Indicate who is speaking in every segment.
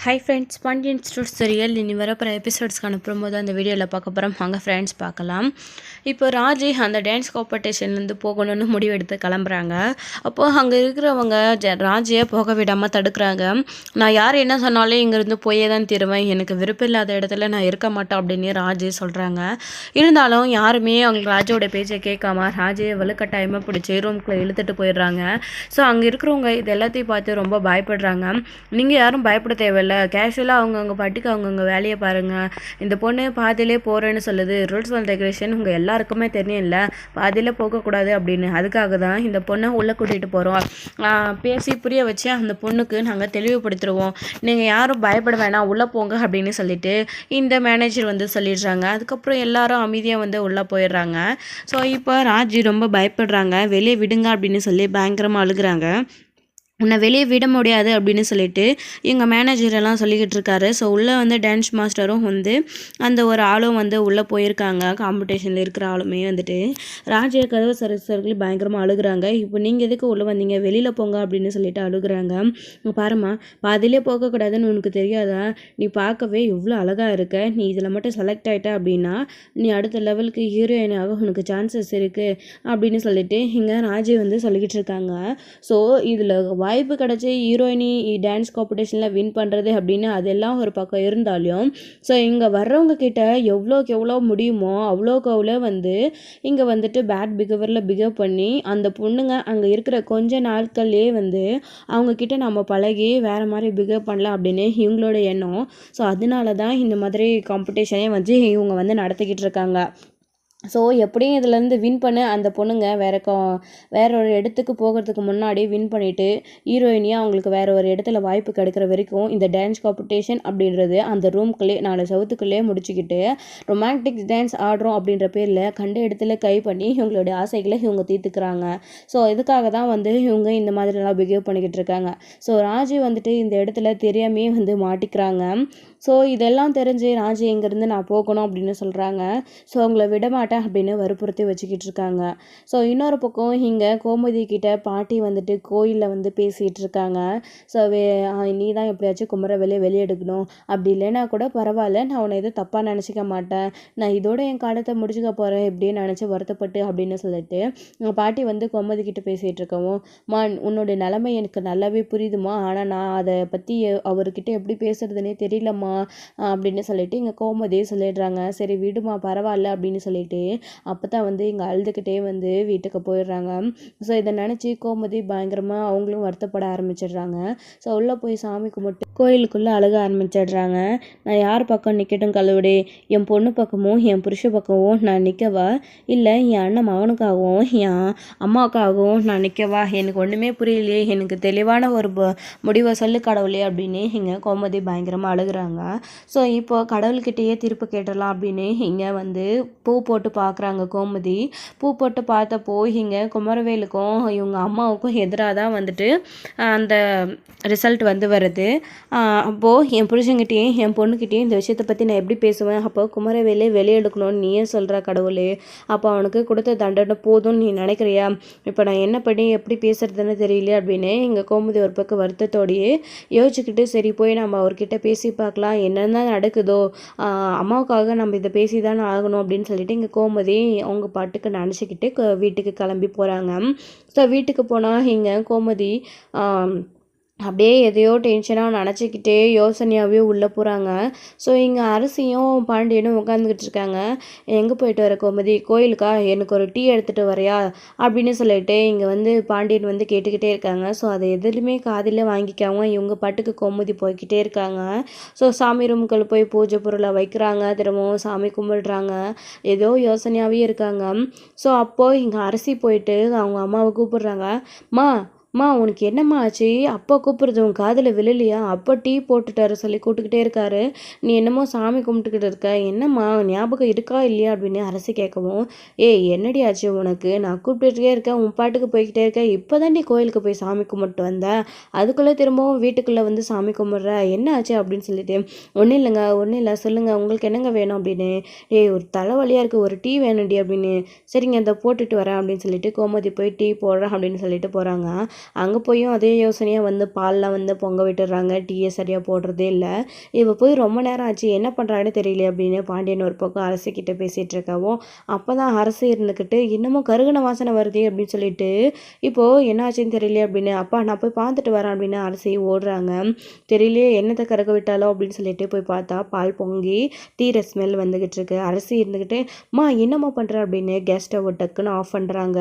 Speaker 1: Hi friends Pandian institute serial இனி வரப்போகிற எபிசோட்ஸ்க்கு அனுப்பும்போது அந்த வீடியோவில் பார்க்க போகிறோம் அங்கே ஃப்ரெண்ட்ஸ் பார்க்கலாம் இப்போ ராஜி அந்த டான்ஸ் காம்படிஷன்லேருந்து போகணும்னு முடிவெடுத்து கிளம்புறாங்க அப்போது அங்கே இருக்கிறவங்க ஜ ராஜியை போக விடாமல் தடுக்கிறாங்க நான் யார் என்ன சொன்னாலும் இங்கேருந்து போயே தான் தீருவேன் எனக்கு விருப்பம் இல்லாத இடத்துல நான் இருக்க மாட்டேன் அப்படின்னு ராஜி சொல்கிறாங்க இருந்தாலும் யாருமே அவங்க ராஜோட பேச்சை கேட்காம ராஜியை வலுக்கட்டாயமாக பிடிச்சி ரூம்குள்ளே இழுத்துட்டு போயிடுறாங்க ஸோ அங்கே இருக்கிறவங்க இது எல்லாத்தையும் பார்த்து ரொம்ப பயப்படுறாங்க நீங்கள் யாரும் பயப்பட தேவையில்லை கேஷுவலாக அவங்கவுங்க பாட்டுக்கு அவங்கவுங்க வேலையை பாருங்கள் இந்த பொண்ணு பாதியிலே போகிறேன்னு சொல்லுது. ரூல்ஸ் அண்ட் ரெகுலேஷன் உங்கள் எல்லாருக்குமே தெரியும் இல்லை பாதியில் போகக்கூடாது அப்படின்னு. அதுக்காக தான் இந்த பொண்ணை உள்ளே கூட்டிகிட்டு போகிறோம் பேசி புரிய வச்சு அந்த பொண்ணுக்கு நாங்கள் தெளிவுபடுத்துருவோம். நீங்கள் யாரும் பயப்பட வேணாம். உள்ளே போங்க அப்படின்னு சொல்லிட்டு இந்த மேனேஜர் வந்து சொல்லிடுறாங்க. அதுக்கப்புறம் எல்லாரும் அமைதியாக வந்து உள்ளே போயிடுறாங்க. ஸோ இப்போ ராஜி ரொம்ப பயப்படுறாங்க. வெளியே விடுங்க அப்படின்னு சொல்லி பயங்கரமாக அழுகுறாங்க. உன்னை வெளியே விட முடியாது அப்படின்னு சொல்லிட்டு எங்கள் மேனேஜரெல்லாம் சொல்லிக்கிட்டு இருக்காரு. ஸோ உள்ளே வந்து டான்ஸ் மாஸ்டரும் வந்து அந்த ஒரு ஆளும் வந்து உள்ளே போயிருக்காங்க. காம்படிஷனில் இருக்கிற ஆளுமே வந்துட்டு. ராஜ்ய கதவு சரஸ்வர்கள் பயங்கரமாக அழுகுறாங்க. இப்போ நீங்கள் எதுக்கு உள்ளே வந்தீங்க? வெளியில் போங்க அப்படின்னு சொல்லிட்டு அழுகுறாங்க. பாருமா பாதிலே போகக்கூடாதுன்னு உனக்கு தெரியாதா? நீ பார்க்கவே இவ்வளோ அழகாக இருக்க. நீ இதில் மட்டும் செலக்ட் ஆகிட்ட அப்படின்னா நீ அடுத்த லெவலுக்கு ஹீரோயினாக உனக்கு சான்சஸ் இருக்குது அப்படின்னு சொல்லிட்டு இங்கே ராஜே வந்து சொல்லிக்கிட்டு இருக்காங்க. ஸோ இதில் வாய்ப்பு கிடச்சி ஹீரோயினி டான்ஸ் காம்படிஷனில் வின் பண்ணுறது அப்படின்னு அதெல்லாம் ஒரு பக்கம் இருந்தாலும் ஸோ இங்கே வர்றவங்க கிட்ட எவ்வளோக்கு எவ்வளோ முடியுமோ அவ்வளோக்கு அவ்வளோ வந்து இங்கே வந்துட்டு பேட் பிகேவியரில் பிஹேவ் பண்ணி அந்த பொண்ணுங்க அங்கே இருக்கிற கொஞ்ச நாட்கள்லேயே வந்து அவங்கக்கிட்ட நம்ம பழகி வேறு மாதிரி பிஹேவ் பண்ணலாம் அப்படின்னு இவங்களோட எண்ணம். ஸோ அதனால தான் இந்த மாதிரி காம்படிஷனே வந்து இவங்க வந்து நடத்திக்கிட்டு இருக்காங்க. ஸோ எப்படியும் இதுலேருந்து வின் பண்ண. அந்த பொண்ணுங்க வேற கா வேற ஒரு இடத்துக்கு போகிறதுக்கு முன்னாடி வின் பண்ணிவிட்டு ஹீரோயினியாக அவங்களுக்கு வேற ஒரு இடத்துல வாய்ப்பு கிடைக்கிற வரைக்கும் இந்த டான்ஸ் காம்படிஷன் அப்படின்றது அந்த ரூம்குள்ளே நாலு சவுத்துக்குள்ளேயே முடிச்சுக்கிட்டு ரொமான்டிக் டான்ஸ் ஆடுறோம் அப்படின்ற பேரில் கண்ட இடத்துல கை பண்ணி இவங்களுடைய ஆசைகளை இவங்க தீர்த்துக்கிறாங்க. ஸோ இதுக்காக தான் வந்து இவங்க இந்த மாதிரிலாம் பிஹேவ் பண்ணிக்கிட்டு இருக்காங்க. ஸோ ராஜி வந்துட்டு இந்த இடத்துல தெரியாமே வந்து மாட்டிக்கிறாங்க. ஸோ இதெல்லாம் தெரிஞ்சு ராஜி இங்கேருந்து நான் போகணும் அப்படின்னு சொல்கிறாங்க ஸோ அவங்கள விடமாட்டேன் அப்படின்னு வற்புறுத்தி வச்சுக்கிட்டு இருக்காங்க. ஸோ இன்னொரு பக்கம் இங்கே கோமதி கிட்ட பாட்டி வந்துட்டு கோயிலில் வந்து பேசிகிட்டு இருக்காங்க. ஸோ வே நீ தான் எப்படியாச்சும் குமரவேலையை வெளியெடுக்கணும். அப்படி இல்லைன்னா கூட பரவாயில்ல நான் உன்னை எதுவும் தப்பாக நினச்சிக்க மாட்டேன். நான் இதோட என் காலத்தை முடிச்சுக்க போகிறேன் எப்படின்னு நினச்சி வருத்தப்பட்டு அப்படின்னு சொல்லிட்டு பாட்டி வந்து கோமதி கிட்ட பேசிகிட்டு இருக்கவும் மா உன்னோட நிலைமை எனக்கு நல்லாவே புரியுதுமா. ஆனால் நான் அதை பற்றி அவர்கிட்ட எப்படி பேசுறதுனே தெரியலம்மா. அப்படின்னு சொல்லிட்டு இங்கே கோமதியே சொல்லிடுறாங்க. சரி விடுமா பரவாயில்ல அப்படின்னு சொல்லிட்டு அப்போ தான் வந்து இங்கே அழுதுகிட்டே வந்து வீட்டுக்கு போயிடுறாங்க. ஸோ இதை நினச்சி கோமதி பயங்கரமாக அவங்களும் வருத்தப்பட ஆரம்பிச்சிடுறாங்க. ஸோ உள்ளே போய் சாமி கும்பிட்டு கோயிலுக்குள்ளே அழுக ஆரம்பிச்சிடுறாங்க. நான் யார் பக்கம் நிற்கட்டும் கழுவுடி என் பொண்ணு பக்கமும் என் புருஷ பக்கமும் நான் நிற்கவா இல்லை என் அண்ணன் மகனுக்காகவும் என் அம்மாவுக்காகவும் நான் நிற்கவா எனக்கு ஒன்றுமே புரியலையே. எனக்கு தெளிவான ஒரு முடிவை சொல்லு கடவுளே அப்படின்னு இங்கே கோமதி பயங்கரமாக அழுகுறாங்க. ஸோ இப்போ கடவுள்கிட்டயே திருப்பு கேட்டுடலாம் அப்படின்னு இங்கே வந்து பூ போட்டு பார்க்குறாங்க கோமதி. பூ போட்டு பார்த்தப்போ இங்கே குமரவேலுக்கும் இவங்க அம்மாவுக்கும் எதிராக தான் வந்துட்டு அந்த ரிசல்ட் வந்து வருது. அப்போது என் புருஷங்கிட்டேயும் என் பொண்ணுக்கிட்டேயும் இந்த விஷயத்தை பற்றி நான் எப்படி பேசுவேன்? அப்போ குமரவேலே வெளியெடுக்கணும்னு நீயே சொல்கிற கடவுளே. அப்போ அவனுக்கு கொடுத்த தண்டனை போதும்னு நீ நினைக்கிறியா? இப்போ நான் என்ன பண்ணி எப்படி பேசுறதுன்னு தெரியல அப்படின்னு இங்கே கோமதி ஒரு பக்கம் வருத்தத்தோடையே யோசிச்சுக்கிட்டு சரி போய் நம்ம அவர்கிட்ட பேசி பார்க்கலாம். என்னென்ன நடக்குதோ அம்மாவுக்காக நம்ம இதை பேசி தானே ஆகணும் அப்படின்னு சொல்லிட்டு இங்கே கோமதி அவங்க பாட்டுக்கு நினச்சிக்கிட்டு வீட்டுக்கு கிளம்பி போகிறாங்க ஸோ வீட்டுக்கு போனால் இங்கே கோமதி அப்படியே எதையோ டென்ஷனாக நினச்சிக்கிட்டே யோசனையாகவே உள்ளே போகிறாங்க ஸோ இங்கே அரசியும் பாண்டியனும் உட்காந்துக்கிட்டு இருக்காங்க. எங்கே போயிட்டு வர கோமதி? கோயிலுக்கா? எனக்கு ஒரு டீ எடுத்துகிட்டு வரையா? அப்படின்னு சொல்லிட்டு இங்கே வந்து பாண்டியன் வந்து கேட்டுக்கிட்டே இருக்காங்க. ஸோ அதை எதுலையுமே காதில் வாங்கிக்காம இவங்க பாட்டுக்கு கோமதி போய்கிட்டே இருக்காங்க. ஸோ சாமி ரூம்கள் போய் பூஜை பொருளை வைக்கிறாங்க. திரும்பவும் சாமி கும்பிடுறாங்க. ஏதோ யோசனையாகவே இருக்காங்க. ஸோ அப்போது இங்கே அரசி போயிட்டு அவங்க அம்மாவை கூப்பிடுறாங்க. அம்மா மா உனக்கு என்னம்மா ஆச்சு? அப்பா கூப்பிட்றது உன் காதில் விழலையா? அப்பா டீ போட்டுட்டாரு சொல்லி கூப்பிட்டுக்கிட்டே இருக்காரு. நீ என்னமோ சாமி கும்பிட்டுக்கிட்டு இருக்க? என்னம்மா ஞாபகம் இருக்கா இல்லையா? அப்படின்னு அரசு கேட்கவும் ஏய் என்னடி ஆச்சு உனக்கு? நான் கூப்பிட்டுட்டே இருக்கேன் உன் பாட்டுக்கு போய்கிட்டே இருக்கேன். இப்போ தான் நீ கோயிலுக்கு போய் சாமி கும்பிட்டு வந்தேன் அதுக்குள்ளே திரும்பவும் வீட்டுக்குள்ளே வந்து சாமி கும்பிட்ற. என்ன ஆச்சு? அப்படின்னு சொல்லிட்டு ஒன்றும் இல்லைங்க ஒன்றும் இல்லை. சொல்லுங்கள் உங்களுக்கு என்னங்க வேணும்? அப்படின்னு ஏய் ஒரு தலைவலியாக இருக்குது ஒரு டீ வேணும்டி அப்படின்னு சரிங்க இந்த போட்டுட்டு வரேன் அப்படின்னு சொல்லிட்டு கோமதி போய் டீ போடுறேன் அப்படின்னு சொல்லிட்டு போகிறாங்க அங்கே போயும் அதே யோசனையாக வந்து பால்லாம் வந்து பொங்க விட்டுடுறாங்க டீயை சரியாக போடுறதே இல்லை. இவள் போய் ரொம்ப நேரம் ஆச்சு. என்ன பண்ணுறான்னு தெரியல அப்படின்னு பாண்டியன் ஒரு பக்கம் அரசுக்கிட்ட பேசிகிட்டு இருக்கவும். அப்போ தான் அரசு இருந்துக்கிட்டு இன்னமும் கருகன வாசனை வருதே அப்படின்னு சொல்லிட்டு இப்போது என்ன ஆச்சுன்னு தெரியல அப்படின்னு அப்பா நான் போய் பார்த்துட்டு வரேன் அப்படின்னு அரசி ஓடுறாங்க. தெரியலையே என்னத்தை கறக்க விட்டாலோ அப்படின்னு சொல்லிட்டு போய் பார்த்தா பால் பொங்கி தீர ஸ்மெல் வந்துக்கிட்டு இருக்கு. அரசி இருந்துக்கிட்டு மா என்னம்மா பண்ணுற அப்படின்னு கேஸ் ஸ்டவ் டக்குன்னு ஆஃப் பண்ணுறாங்க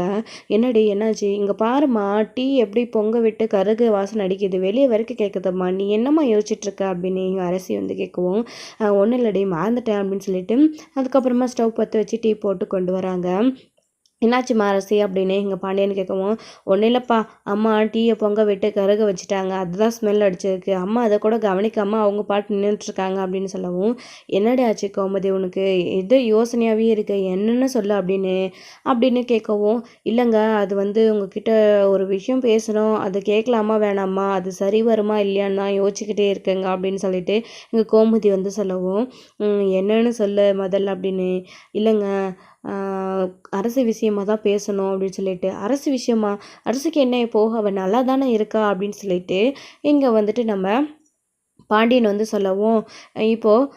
Speaker 1: என்னடி என்னாச்சு? இங்கே பாருமா டீ எப்படி பொங்க விட்டு கருகு வாசனை அடிக்குது? வெளியே வரைக்கும் கேட்குதம்மா நீ என்னம்மா யோசிச்சுட்ருக்க? அப்படின்னு எங்கள் அரசி வந்து கேட்கவும் ஒன்றும் இல்லடி மறந்துட்டேன் அப்படின்னு சொல்லிட்டு அதுக்கப்புறமா ஸ்டவ் பற்ற வச்சு டீ போட்டு கொண்டு வராங்க. என்னாச்சு மாரசி அப்படின்னு எங்கள் பாண்டியன் கேட்கவும் ஒன்றும் இல்லைப்பா அம்மா டீயை பொங்க விட்டு கருக வச்சுட்டாங்க. அதுதான் ஸ்மெல் அடிச்சிருக்கு. அம்மா அதை கூட கவனிக்காமல் அவங்க பாட்டு நின்றுட்டுருக்காங்க அப்படின்னு சொல்லவும் என்னடி ஆச்சு கோமதி உனக்கு? எது யோசனையாகவே இருக்கு. என்னென்னு சொல்லு அப்படின்னு அப்படின்னு கேட்கவும் இல்லைங்க அது வந்து உங்ககிட்ட ஒரு விஷயம் பேசணும். அது கேட்கலாமா வேணாமா? அது சரி வருமா இல்லையான்னு தான் யோசிச்சுக்கிட்டே இருக்கேங்க அப்படின்னு சொல்லிட்டு எங்கள் கோமதி வந்து சொல்லவும் என்னன்னு சொல்லு முதல்ல அப்படின்னு இல்லைங்க அரசு விஷயமா தான் பேசணும் அப்படின்னு சொல்லிட்டு அரசு விஷயமா அரசுக்கு என்ன போக அவள் நல்லா தானே இருக்கா அப்படின்னு சொல்லிட்டு இங்கே வந்துட்டு நம்ம பாண்டியன் வந்து சொல்லவும் இப்போது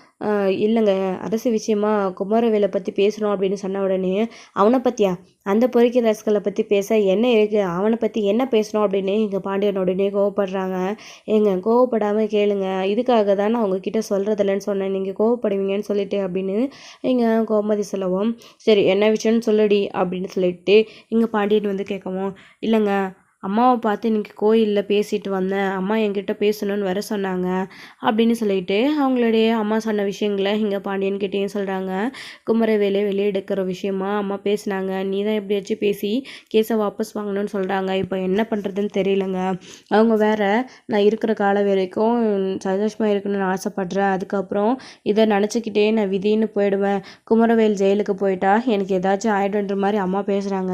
Speaker 1: இல்லைங்க அரசு விஷயமா குமாரவேலை பற்றி பேசணும் அப்படின்னு சொன்ன உடனே அவனை பற்றியா அந்த பொறிக்க ரசிகளை பற்றி பேச என்ன இருக்குது அவனை பற்றி என்ன பேசணும்? அப்படின்னு எங்கள் பாண்டியன் உடனே கோவப்படுறாங்க. எங்க கோவப்படாமல் கேளுங்க. இதுக்காக தான் நான் உங்ககிட்ட சொல்கிறதில்லன்னு சொன்னேன். நீங்கள் கோவப்படுவீங்கன்னு சொல்லிட்டு அப்படின்னு எங்கள் கோமதி சொல்லவும் சரி என்ன விஷயம்னு சொல்லடி அப்படின்னு சொல்லிட்டு எங்கள் பாண்டியன் வந்து கேட்கவும் இல்லைங்க அம்மாவை பார்த்து இன்றைக்கி கோயிலில் பேசிட்டு வந்தேன். அம்மா என்கிட்ட பேசணும்னு வர சொன்னாங்க. அப்படின்னு சொல்லிட்டு அவங்களுடைய அம்மா சொன்ன விஷயங்களை இங்கே பாண்டியன் கிட்டேயும் சொல்கிறாங்க குமரவேலை வெளியே எடுக்கிற விஷயமா அம்மா பேசினாங்க. நீ தான் எப்படியாச்சும் பேசி கேஸை வாபஸ் வாங்கணும்னு சொல்கிறாங்க இப்போ என்ன பண்ணுறதுன்னு தெரியலங்க. அவங்க வேற நான் இருக்கிற காலம் வரைக்கும் சந்தோஷமாக இருக்கணும்னு ஆசைப்பட்றேன். அதுக்கப்புறம் இதை நினச்சிக்கிட்டே நான் விதின்னு போயிடுவேன். குமரவேல் ஜெயிலுக்கு போயிட்டா எனக்கு ஏதாச்சும் ஆயிடுன்ற மாதிரி அம்மா பேசுகிறாங்க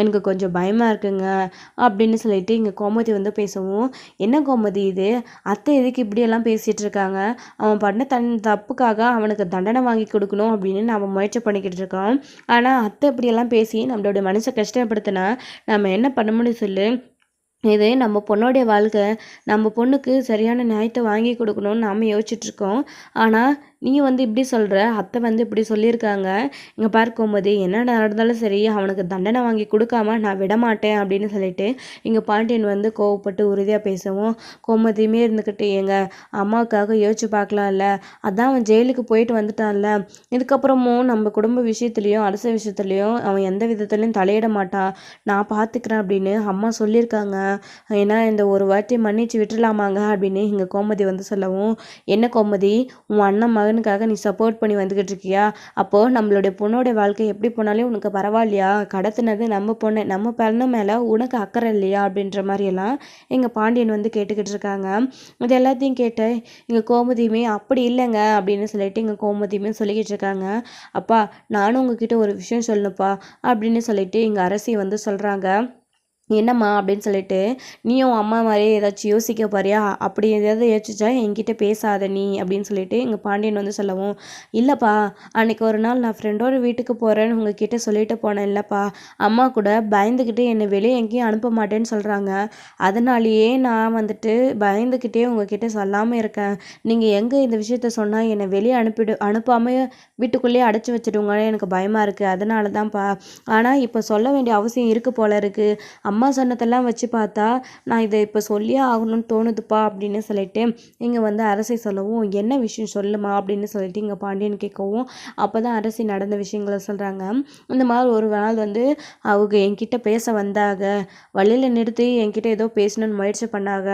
Speaker 1: எனக்கு கொஞ்சம் பயமாக இருக்குங்க. அப்படின்னு அப்படின்னு சொல்லிட்டு இங்கே கோமதி வந்து பேசவும் என்ன கோமதி இது? அத்தை எதுக்கு இப்படியெல்லாம் பேசிகிட்டு இருக்காங்க? அவன் பண்ண தன் தப்புக்காக அவனுக்கு தண்டனை வாங்கி கொடுக்கணும் அப்படின்னு நம்ம முயற்சி பண்ணிக்கிட்டு இருக்கோம். ஆனால் அத்தை இப்படியெல்லாம் பேசி நம்மளோட மனசை கஷ்டப்படுத்தினா நம்ம என்ன பண்ண முடியும் சொல்லு. இது நம்ம பொண்ணோடைய வாழ்க்கை. நம்ம பொண்ணுக்கு சரியான நியாயத்தை வாங்கி கொடுக்கணும்னு நாம் யோசிச்சுட்ருக்கோம் ஆனால் நீ வந்து இப்படி சொல்கிற அத்தை வந்து இப்படி சொல்லியிருக்காங்க. இங்கே பார்க்கும்போது என்ன நடந்தாலும் சரி அவனுக்கு தண்டனை வாங்கி கொடுக்காம நான் விடமாட்டேன் அப்படின்னு சொல்லிட்டு இங்கே பாண்டியன் வந்து கோவப்பட்டு உறுதியாக பேசவும் கோமதியுமே இருந்துக்கிட்டு எங்கள் அம்மாவுக்காக யோசிச்சு பார்க்கலாம்ல. அதான் அவன் ஜெயிலுக்கு போயிட்டு வந்துட்டான்ல. இதுக்கப்புறமும் நம்ம குடும்ப விஷயத்துலையும் அரசு விஷயத்துலையும் அவன் எந்த விதத்துலையும் தலையிட மாட்டான். நான் பார்த்துக்கிறேன் அப்படின்னு அம்மா சொல்லியிருக்காங்க. ஏன்னா இந்த ஒரு வாட்டி மன்னிச்சு விட்டுலாமாங்க அப்படின்னு இங்கே கோமதி வந்து சொல்லவும் என்ன கோமதி உன் அண்ணன் மகனுக்காக நீ சப்போர்ட் பண்ணி வந்துக்கிட்டு இருக்கியா அப்போது நம்மளுடைய பொண்ணோடைய வாழ்க்கை எப்படி போனாலும் உனக்கு பரவாயில்லையா? கடத்தினது நம்ம பொண்ணு நம்ம பிறந்த மேலே உனக்கு அக்கறை இல்லையா? அப்படின்ற மாதிரியெல்லாம் எங்கள் பாண்டியன் வந்து கேட்டுக்கிட்டு இருக்காங்க. இது எல்லாத்தையும் கேட்டு எங்கள் கோமதியுமே அப்படி இல்லைங்க அப்படின்னு சொல்லிட்டு எங்கள் கோமதியுமே சொல்லிக்கிட்டு இருக்காங்க. அப்பா நானும் உங்ககிட்ட ஒரு விஷயம் சொல்லணுப்பா அப்படின்னு சொல்லிட்டு எங்கள் அரசி வந்து சொல்கிறாங்க என்னம்மா அப்படின்னு சொல்லிட்டு நீயும் அம்மா மாதிரியே ஏதாச்சும் யோசிக்க போறியா? அப்படி ஏதாவது யோசிச்சா என்கிட்ட பேசாத நீ அப்படின்னு சொல்லிட்டு எங்கள் பாண்டியன் வந்து சொல்லவும் இல்லைப்பா அன்னைக்கு ஒரு நாள் நான் ஃப்ரெண்டோட வீட்டுக்கு போகிறேன்னு உங்ககிட்ட சொல்லிட்டு போனேன் இல்லைப்பா. அம்மா கூட பயந்துக்கிட்டு என்னை வெளியே எங்கேயும் அனுப்ப மாட்டேன்னு சொல்கிறாங்க அதனாலேயே நான் வந்துட்டு பயந்துக்கிட்டே உங்ககிட்ட சொல்லாமல் இருக்கேன். நீங்கள் எங்கே இந்த விஷயத்த சொன்னால் என்னை வெளியே அனுப்பிடு அனுப்பாமல் வீட்டுக்குள்ளேயே அடைச்சி வச்சுடுவாங்கன்னு எனக்கு பயமாக இருக்குது அதனால தான்ப்பா ஆனால் இப்போ சொல்ல வேண்டிய அவசியம் இருக்குது போல இருக்குது அம்மா அம்மா சொன்னதெல்லாம் வச்சு பார்த்தா நான் இதை இப்போ சொல்லியே ஆகணும்னு தோணுதுப்பா அப்படின்னு சொல்லிட்டு இங்கே வந்து அரசை சொல்லவும் என்ன விஷயம் சொல்லுமா அப்படின்னு சொல்லிட்டு இங்கே பாண்டியன் கேட்கவும் அப்போ தான் அரசி நடந்த விஷயங்களை சொல்கிறாங்க இந்த மாதிரி ஒரு நாள் வந்து அவங்க என்கிட்ட பேச வந்தாங்க. வழியில் நிறுத்தி என்கிட்ட ஏதோ பேசணும்னு முயற்சி பண்ணாங்க.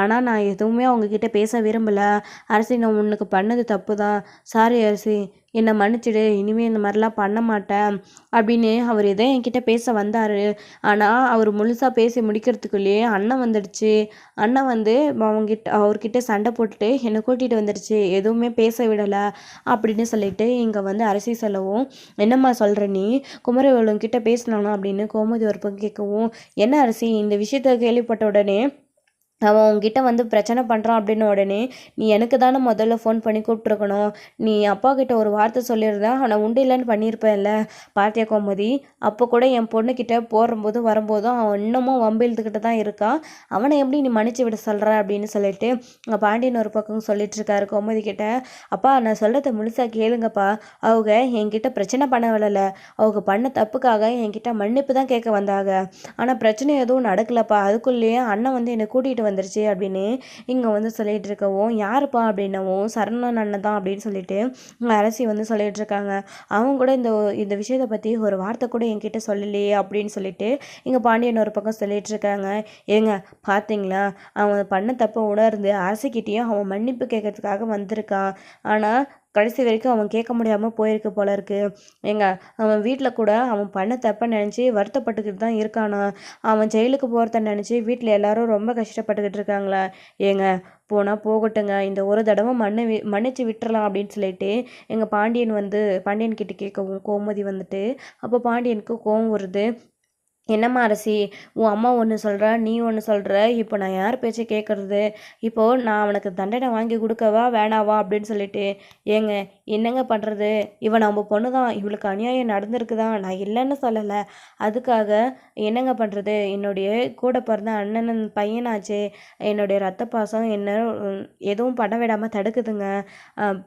Speaker 1: ஆனால் நான் எதுவுமே அவங்கக்கிட்ட பேச விரும்பலை. அரசி நான் உனக்கு பண்ணது தப்பு தான் சாரி அரசி. என்னை மன்னிச்சிடு இனிமேல் இந்த மாதிரிலாம் பண்ண மாட்டேன் அப்படின்னு அவர் எதோ என்கிட்ட பேச வந்தார். ஆனால் அவர் முழுசாக பேசி முடிக்கிறதுக்குள்ளேயே அண்ணன் வந்துடுச்சு. அண்ணன் வந்து அவங்ககிட்ட அவர்கிட்ட சண்டை போட்டுட்டு என்னை கூட்டிகிட்டு வந்துடுச்சு. எதுவுமே பேச விடலை அப்படின்னு சொல்லிட்டு இங்கே வந்து அரசி சொல்லவும் என்னம்மா சொல்கிற நீ? குமரவேலன் பேசலாமா அப்படின்னு கோமதி ஒரு பக்கம் கேட்கவும் என்ன அரசி இந்த விஷயத்த கேள்விப்பட்ட உடனே அவன் உங்ககிட்ட வந்து பிரச்சனை பண்ணுறான் அப்படின்ன உடனே நீ எனக்கு தானே முதல்ல ஃபோன் பண்ணி கூப்பிட்ருக்கணும் நீ அப்பா கிட்ட ஒரு வார்த்தை சொல்லியிருந்தா அவனை உண்டு இல்லைன்னு பண்ணியிருப்பேன்ல. பார்த்தியா கோமதி? அப்போ கூட என் பொண்ணுக்கிட்ட போடும்போதும் வரும்போதும் அவன் இன்னமும் வம்பிழுத்துக்கிட்டு தான் இருக்கான் அவனை எப்படி நீ மன்னிச்சு விட சொல்கிற அப்படின்னு சொல்லிட்டு அங்கே பாண்டியன் ஒரு பக்கம் சொல்லிட்டு இருக்காரு கோமதி கிட்ட. அப்பா நான் சொல்கிறத முழுசாக கேளுங்கப்பா. அவங்க என்கிட்ட பிரச்சனை பண்ண விடலை. அவங்க பண்ண தப்புக்காக என்கிட்ட மன்னிப்பு தான் கேட்க வந்தாங்க. ஆனால் பிரச்சனை எதுவும் நடக்கலப்பா. அதுக்குள்ளேயே அண்ணன் வந்து என்னை கூட்டிகிட்டு வந்துருச்சு அப்படின்னு இங்கே வந்து சொல்லிகிட்டு இருக்கவும் யாருப்பா? அப்படின்னவும் சரணன் அண்ணன் தான் அப்படின்னு சொல்லிட்டு இங்கே அரசி வந்து சொல்லிகிட்டு இருக்காங்க. அவங்க கூட இந்த இந்த விஷயத்தை பற்றி ஒரு வார்த்தை கூட என்கிட்ட சொல்லலையே அப்படின்னு சொல்லிட்டு இங்கே பாண்டியன் ஒரு பக்கம் சொல்லிகிட்டு இருக்காங்க. ஏங்க பார்த்தீங்களா அவன் பண்ண தப்பை உணர்ந்து அரசிக்கிட்டேயும் அவன் மன்னிப்பு கேட்கறதுக்காக வந்திருக்கான். ஆனால் கடைசி வரைக்கும் அவன் கேட்க முடியாமல் போயிருக்கு போல இருக்கு. ஏங்க அவன் வீட்டில் கூட அவன் பண்ண தப்பை நினச்சி வருத்தப்பட்டுக்கிட்டு தான் இருக்கானா? அவன் ஜெயிலுக்கு போகிறத நினச்சி வீட்டில் எல்லாரும் ரொம்ப கஷ்டப்பட்டுக்கிட்டு இருக்காங்களா? ஏங்க போனால் போகட்டுங்க. இந்த ஒரு தடவை மண்ணை வி மன்னிச்சு விட்டுறலாம் அப்படின்னு சொல்லிட்டு எங்கள் பாண்டியன் வந்து பாண்டியன் கிட்ட கேட்கவும் கோமதி வந்துட்டு அப்போ பாண்டியனுக்கு கோவம் வருது. என்னம்மா அரசி உன் அம்மா ஒன்று சொல்கிற நீ ஒன்று சொல்கிற இப்போ நான் யார் பேச்சை கேட்குறது இப்போது நான் அவனுக்கு தண்டனை வாங்கி கொடுக்கவா வேணாவா அப்படின்னு சொல்லிட்டு ஏங்க என்னங்க பண்ணுறது இவன் நம்ம பொண்ணு தான் இவளுக்கு அநியாயம் நடந்திருக்கு தான் நான் இல்லைன்னு சொல்லலை. அதுக்காக என்னங்க பண்ணுறது என்னுடைய கூட பிறந்த அண்ணன் பையனாச்சு என்னுடைய ரத்த பாசம் என்ன எதுவும் பண்ண விடாமல் தடுக்குதுங்க.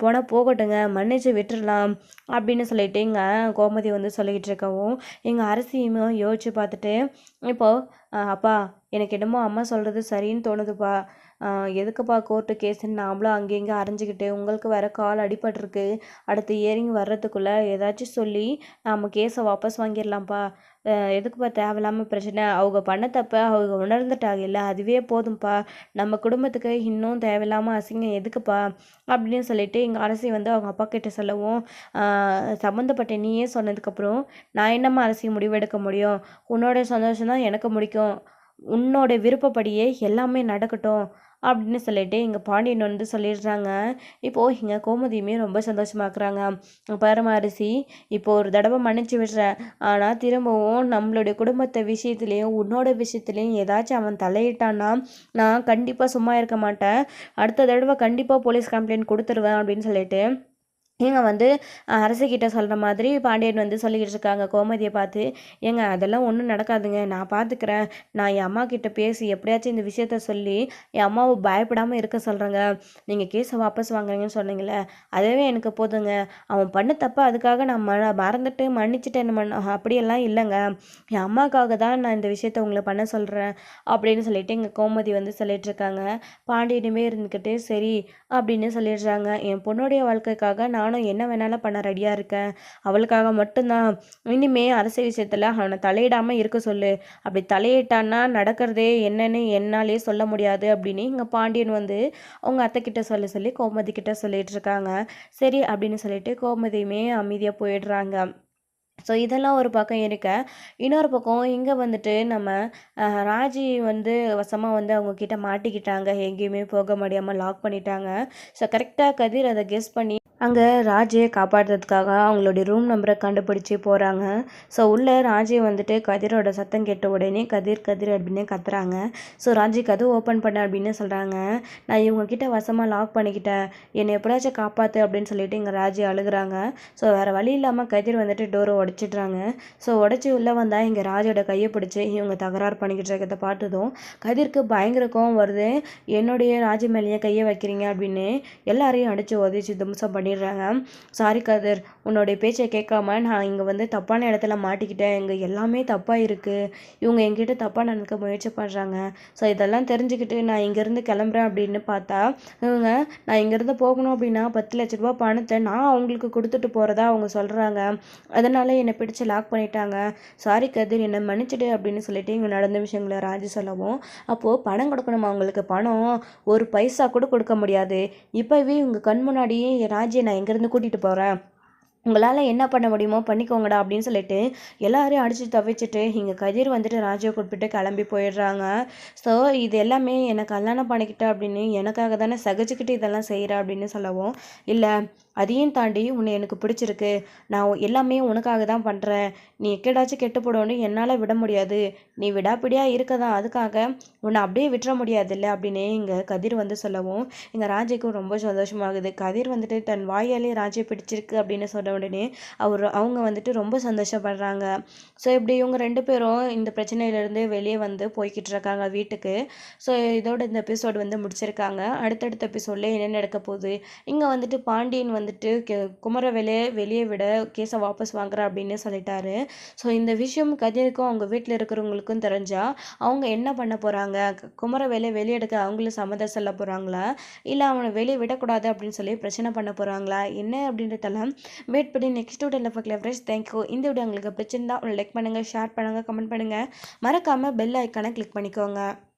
Speaker 1: போனால் போகட்டுங்க மன்னிச்சு விட்டுடலாம் அப்படின்னு சொல்லிட்டு இங்கே கோமதி வந்து சொல்லிக்கிட்டு இருக்கவும் எங்கள் அரசியுமே யோசிச்சு பார்த்துட்டு இப்போது அப்பா எனக்கு என்னமோ அம்மா சொல்கிறது சரின்னு தோணுதுப்பா. எதுக்குப்பா கோர்ட்டு கேஸுன்னு நாமளும் அங்கே இங்கே அரைஞ்சிக்கிட்டு உங்களுக்கு வேறு கால் அடிபட்டிருக்கு. அடுத்து இயரிங் வர்றதுக்குள்ளே ஏதாச்சும் சொல்லி நாம் கேஸை வாபஸ் வாங்கிடலாம்ப்பா. எதுக்குப்பா தேவையில்லாமல் பிரச்சனை? அவங்க பண்ண தப்ப அவங்க உணர்ந்துட்டாங்க இல்லை அதுவே போதும்ப்பா. நம்ம குடும்பத்துக்கு இன்னும் தேவையில்லாமல் அசிங்கம் எதுக்குப்பா அப்படின்னு சொல்லிட்டு எங்கள் அரசி வந்து அவங்க அப்பா கிட்ட சொல்லவும் சம்மந்தப்பட்ட நீயே சொன்னதுக்கப்புறம் நான் என்னம்மா அரசி முடிவெடுக்க முடியும்? உன்னோட சந்தோஷம் தான் எனக்கு முடிக்கும். உன்னோட விருப்பப்படியே எல்லாமே நடக்கட்டும். அப்படின்னு சொல்லிட்டு இங்கே பாண்டியன் வந்து சொல்லிடுறாங்க. இப்போது இங்கே கோமதியுமே ரொம்ப சந்தோஷமாக்குறாங்க பாருமா அரிசி இப்போ ஒரு தடவை மன்னிச்சு விடுறேன் ஆனால் திரும்பவும் நம்மளுடைய குடும்பத்தை விஷயத்துலேயும் உன்னோட விஷயத்துலேயும் ஏதாச்சும் அவன் தலையிட்டான்னா நான் கண்டிப்பாக சும்மா இருக்க மாட்டேன். அடுத்த தடவை கண்டிப்பாக போலீஸ் கம்ப்ளைண்ட் கொடுத்துருவேன் அப்படின்னு சொல்லிட்டு நீங்கள் வந்து அரசுக்கிட்ட சொல்கிற மாதிரி பாண்டியன் வந்து சொல்லிக்கிட்டு இருக்காங்க கோமதியை பார்த்து. ஏங்க அதெல்லாம் ஒன்றும் நடக்காதுங்க. நான் பார்த்துக்கிறேன் நான் என் அம்மா கிட்ட பேசி எப்படியாச்சும் இந்த விஷயத்த சொல்லி என் அம்மாவை பயப்படாமல் இருக்க சொல்கிறேங்க நீங்கள் கேஸை வாபஸ் வாங்குறீங்கன்னு சொன்னீங்களே அதுவே எனக்கு போதுங்க. அவன் பண்ண தப்ப அதுக்காக நான் ம மறந்துட்டு மன்னிச்சுட்டேன் என்ன அப்படியெல்லாம் இல்லைங்க. என் அம்மாவுக்காக தான் நான் இந்த விஷயத்த உங்களை பண்ண சொல்கிறேன் அப்படின்னு சொல்லிட்டு எங்கள் கோமதி வந்து சொல்லிட்டு இருக்காங்க பாண்டியனுமே இருந்துக்கிட்டு சரி அப்படின்னு சொல்லிடுறாங்க. என் பொண்ணுடைய வாழ்க்கைக்காக நான் நானும் என்ன வேணாலும் பண்ண ரெடியாக இருக்கேன் அவளுக்காக மட்டும்தான். இனிமே அரசியல் விஷயத்தில் அவனை தலையிடாமல் இருக்க சொல்லு. அப்படி தலையிட்டான்னா நடக்கிறதே என்னன்னு என்னாலே சொல்ல முடியாது அப்படின்னு இங்கே பாண்டியன் வந்து அவங்க அத்தை கிட்ட சொல்ல சொல்லி கோமதி கிட்ட சொல்லிட்டு இருக்காங்க. சரி அப்படின்னு சொல்லிட்டு கோமதியுமே அமைதியாக போயிடுறாங்க. ஸோ இதெல்லாம் ஒரு பக்கம் இருக்க. இன்னொரு பக்கம் இங்கே வந்துட்டு நம்ம ராஜி வந்து வசமாக வந்து அவங்கக்கிட்ட மாட்டிக்கிட்டாங்க. எங்கேயுமே போக முடியாமல் லாக் பண்ணிட்டாங்க. ஸோ கரெக்டாக கதிர் அதை கெஸ் பண்ணி அங்கே ராஜையை காப்பாற்றுறதுக்காக அவங்களுடைய ரூம் நம்பரை கண்டுபிடிச்சி போகிறாங்க ஸோ உள்ளே ராஜி வந்துட்டு கதிரோட சத்தம் கேட்ட உடனே கதிர் கதிர் அப்படின்னு கத்துறாங்க. ஸோ ராஜி கதவு ஓப்பன் பண்ண அப்படின்னு சொல்கிறாங்க நான் இவங்கக்கிட்ட வசமாக லாக் பண்ணிக்கிட்டேன். என்னை எப்படியாச்சும் காப்பாற்று அப்படின்னு சொல்லிட்டு இங்கே ராஜி அழுகுறாங்க. ஸோ வேறு வழி இல்லாமல் கதிர் வந்துட்டு டோரை உடச்சிட்றாங்க. ஸோ உடச்சி உள்ளே வந்தால் இங்கே ராஜோட கையை பிடிச்சி இவங்க தகராறு பண்ணிக்கிட்டு இருக்கிறத பார்த்ததும் கதிர்க்கு பயங்கர கோவம் வருது. என்னுடைய ராஜி மேலேயே கையை வைக்கிறீங்க அப்படின்னு எல்லாரையும் அடித்து உதச்சி தும்சம் பண்ணி பண்ணிடுறாங்க சாரி கதிர் உன்னோடைய பேச்சை கேட்காம நான் இங்கே வந்து தப்பான இடத்துல மாட்டிக்கிட்டேன். இங்கே எல்லாமே தப்பாக இருக்குது இவங்க எங்கிட்ட தப்பாக நடக்க முயற்சி பண்ணுறாங்க ஸோ இதெல்லாம் தெரிஞ்சுக்கிட்டு நான் இங்கேருந்து கிளம்புறேன் அப்படின்னு பார்த்தா இவங்க நான் இங்கேருந்து போகணும் அப்படின்னா பத்து லட்ச ரூபா பணத்தை நான் அவங்களுக்கு கொடுத்துட்டு போகிறதா அவங்க சொல்கிறாங்க அதனால் என்னை பிடிச்சி லாக் பண்ணிட்டாங்க. சாரி கதிர் என்னை மன்னிச்சிடு அப்படின்னு சொல்லிட்டு இங்கே நடந்த விஷயங்களை ராஜி சொல்லவும் அப்போது பணம் கொடுக்கணுமா அவங்களுக்கு? பணம் ஒரு பைசா கூட கொடுக்க முடியாது. இப்போவே இவங்க கண் முன்னாடியே ராஜி நான் எங்கேருந்து கூட்டிகிட்டு போகிறேன் உங்களால் என்ன பண்ண முடியுமோ பண்ணிக்கோங்கடா அப்படின்னு சொல்லிட்டு எல்லாரையும் அடித்து தவிச்சிட்டு இங்கே கதிர் வந்துட்டு ராஜாவை கூப்பிட்டு கிளம்பி போயிடுறாங்க. ஸோ இது எல்லாமே என்னை கல்யாணம் பண்ணிக்கிட்டேன் அப்படின்னு எனக்காக தானே சகிச்சுக்கிட்டு இதெல்லாம் செய்கிறா அப்படின்னு சொல்லவும் இல்லை. அதையும் தாண்டி உன்னை எனக்கு பிடிச்சிருக்கு. நான் எல்லாமே உனக்காக தான் பண்ணுறேன் நீ எக்கேடாச்சும் கெட்டு போடணும்னு என்னால் விட முடியாது. நீ விடாப்பிடியாக இருக்க தான் அதுக்காக உன்னை அப்படியே விட்டுற முடியாதுல்ல? அப்படின்னு இங்கே கதிர் வந்து சொல்லவும் எங்கள் ராஜிக்கும் ரொம்ப சந்தோஷமாகுது கதிர் வந்துட்டு தன் வாயாலே ராஜியை பிடிச்சிருக்கு அப்படின்னு சொன்ன உடனே அவர் அவங்க வந்துட்டு ரொம்ப சந்தோஷப்படுறாங்க. ஸோ இப்படி இவங்க ரெண்டு பேரும் இந்த பிரச்சனையிலேருந்து வெளியே வந்து போய்கிட்டு இருக்காங்க வீட்டுக்கு. ஸோ இதோட இந்த எபிசோடு வந்து முடிச்சிருக்காங்க. அடுத்தடுத்த எபிசோடில் என்ன நடக்க போகுது? இங்கே வந்துட்டு பாண்டியன் வந்து வந்துட்டு கே குமரவேலையை வெளியே விட கேஸை வாபஸ் வாங்குறா அப்படின்னு சொல்லிட்டாரு. ஸோ இந்த விஷயம் கதிருக்கும் அவங்க வீட்டில் இருக்கிறவங்களுக்கும் தெரிஞ்சால் அவங்க என்ன பண்ண போகிறாங்க குமரவேலையை வெளியெடுக்க அவங்களும் சம்மதம் சொல்ல போகிறாங்களா இல்லை அவனை வெளியே விடக்கூடாது அப்படின்னு சொல்லி பிரச்சனை பண்ண போகிறாங்களா என்ன அப்படின்றதெல்லாம் வெயிட் பண்ணி நெக்ஸ்ட் வீடியோவில் பார்க்கல ஃப்ரெண்ட்ஸ் தேங்க்யூ இந்த வீடியோ உங்களுக்கு பிடிச்சிருந்தா லைக் பண்ணுங்கள் ஷேர் பண்ணுங்கள் கமெண்ட் பண்ணுங்கள் மறக்காமல் பெல் ஐக்கானை கிளிக் பண்ணிக்கோங்க.